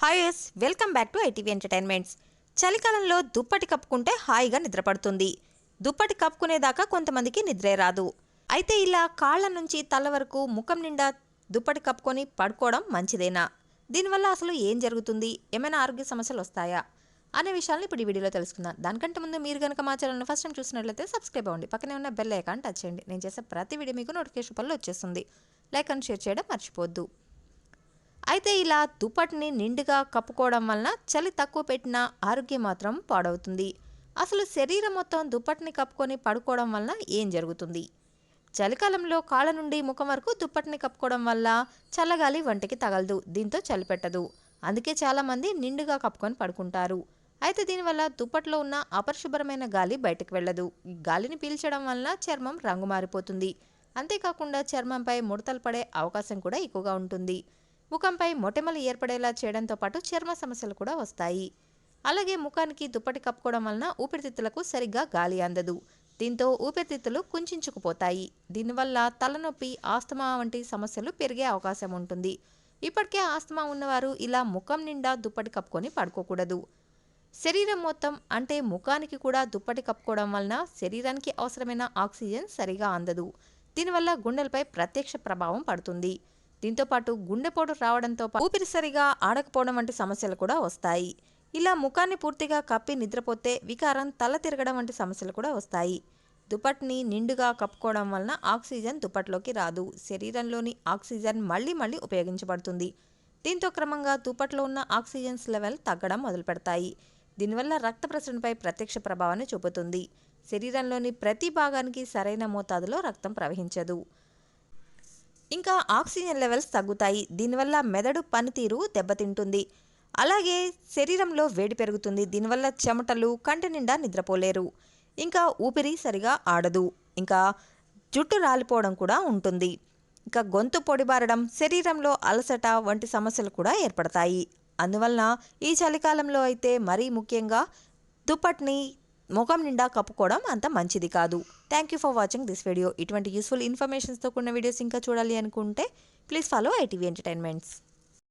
Hi welcome back to ITV entertainments చలికాలంలో దుప్పటి కప్పుకుంటే హాయిగా నిద్రపడుతుంది. దుప్పటి కప్పుకునేదాకా కొంతమందికి నిద్రే రాదు. అయితే ఇలా కాళ్ళ నుంచి తల వరకు ముఖం నిండా దుప్పటి కప్పుకొని పడుకోవడం మంచిదేనా? దీనివల్ల అసలు ఏం జరుగుతుంది? ఏమైనా ఆరోగ్య సమస్యలు వస్తాయా? అనే విషయాలను ఇప్పుడు ఈ వీడియోలో తెలుసుకుందాం. దానికంటే ముందు మీరు కనుక మా ఛానల్ని ఫస్ట్ టైం చూసినట్లయితే సబ్స్క్రైబ్ అవ్వండి. పక్కనే ఉన్న బెల్ ఐకాన్ టచ్ చేయండి. నేను చేసే ప్రతి వీడియో మీకు నోటిఫికేషన్ పనులు వచ్చేస్తుంది. లైక్ అండ్ షేర్ చేయడం మర్చిపోద్దు అయితే ఇలా దుప్పటిని నిండుగా కప్పుకోవడం వలన చలి తక్కువ పెట్టిన ఆరోగ్యం మాత్రం పాడవుతుంది. అసలు శరీరం మొత్తం దుప్పటిని కప్పుకొని పడుకోవడం వలన ఏం జరుగుతుంది? చలికాలంలో కాళ్ళ నుండి ముఖం వరకు దుప్పటిని కప్పుకోవడం వల్ల చల్లగాలి వంటికి తగలదు దీంతో చలి పెట్టదు. అందుకే చాలామంది నిండుగా కప్పుకొని పడుకుంటారు. అయితే దీనివల్ల దుప్పట్లో ఉన్న అపరిశుభ్రమైన గాలి బయటకు వెళ్ళదు. ఈ గాలిని పీల్చడం వల్ల చర్మం రంగు మారిపోతుంది అంతేకాకుండా చర్మంపై ముడతలు పడే అవకాశం కూడా ఎక్కువగా ఉంటుంది. ముఖంపై మొటెమలు ఏర్పడేలా చేయడంతో పాటు చర్మ సమస్యలు కూడా వస్తాయి. అలాగే ముఖానికి దుప్పటి కప్పుకోవడం వలన ఊపిరితిత్తులకు సరిగ్గా గాలి అందదు. దీంతో ఊపిరితిత్తులు కుంచుకుపోతాయి. దీనివల్ల తలనొప్పి ఆస్తమా వంటి సమస్యలు పెరిగే అవకాశం ఉంటుంది. ఇప్పటికే ఆస్తమా ఉన్నవారు ఇలా ముఖం నిండా దుప్పటి కప్పుకొని పడుకోకూడదు. శరీరం మొత్తం అంటే ముఖానికి కూడా దుప్పటి కప్పుకోవడం వలన శరీరానికి అవసరమైన ఆక్సిజన్ సరిగా అందదు. దీనివల్ల గుండెలపై ప్రత్యక్ష ప్రభావం పడుతుంది. దీంతో పాటు గుండెపోటు రావడంతో ఊపిరి సరిగా ఆడకపోవడం వంటి సమస్యలు కూడా వస్తాయి. ఇలా ముఖాన్ని పూర్తిగా కప్పి నిద్రపోతే వికారం తల తిరగడం వంటి సమస్యలు కూడా వస్తాయి. దుప్పటిని నిండుగా కప్పుకోవడం వలన ఆక్సిజన్ దుప్పట్లోకి రాదు. శరీరంలోని ఆక్సిజన్ మళ్ళీ మళ్ళీ ఉపయోగించబడుతుంది. దీంతో క్రమంగా దుప్పట్లో ఉన్న ఆక్సిజన్స్ లెవెల్ తగ్గడం మొదలుపెడతాయి. దీనివల్ల రక్త ప్రసరణపై ప్రత్యక్ష ప్రభావాన్ని చూపుతుంది. శరీరంలోని ప్రతి భాగానికి సరైన మోతాదులో రక్తం ప్రవహించదు. ఇంకా ఆక్సిజన్ లెవెల్స్ తగ్గుతాయి. దీనివల్ల మెదడు పనితీరు దెబ్బతింటుంది. అలాగే శరీరంలో వేడి పెరుగుతుంది. దీనివల్ల చెమటలు కంటి నిండా నిద్రపోలేరు. ఇంకా ఊపిరి సరిగా ఆడదు. ఇంకా జుట్టు రాలిపోవడం కూడా ఉంటుంది. ఇంకా గొంతు పొడిబారడం శరీరంలో అలసట వంటి సమస్యలు కూడా ఏర్పడతాయి. అందువలన ఈ చలికాలంలో అయితే మరీ ముఖ్యంగా దుప్పటిని ముఖం నిండా కప్పుకోవడం అంత మంచిది కాదు. Thank you for watching this video ఇటువంటి యూస్ఫుల్ ఇన్ఫర్మేషన్స్తో కూడిన వీడియోస్ ఇంకా చూడాలి అనుకుంటే ప్లీజ్ ఫాలో ఐటీవీ ఎంటర్టైన్మెంట్స్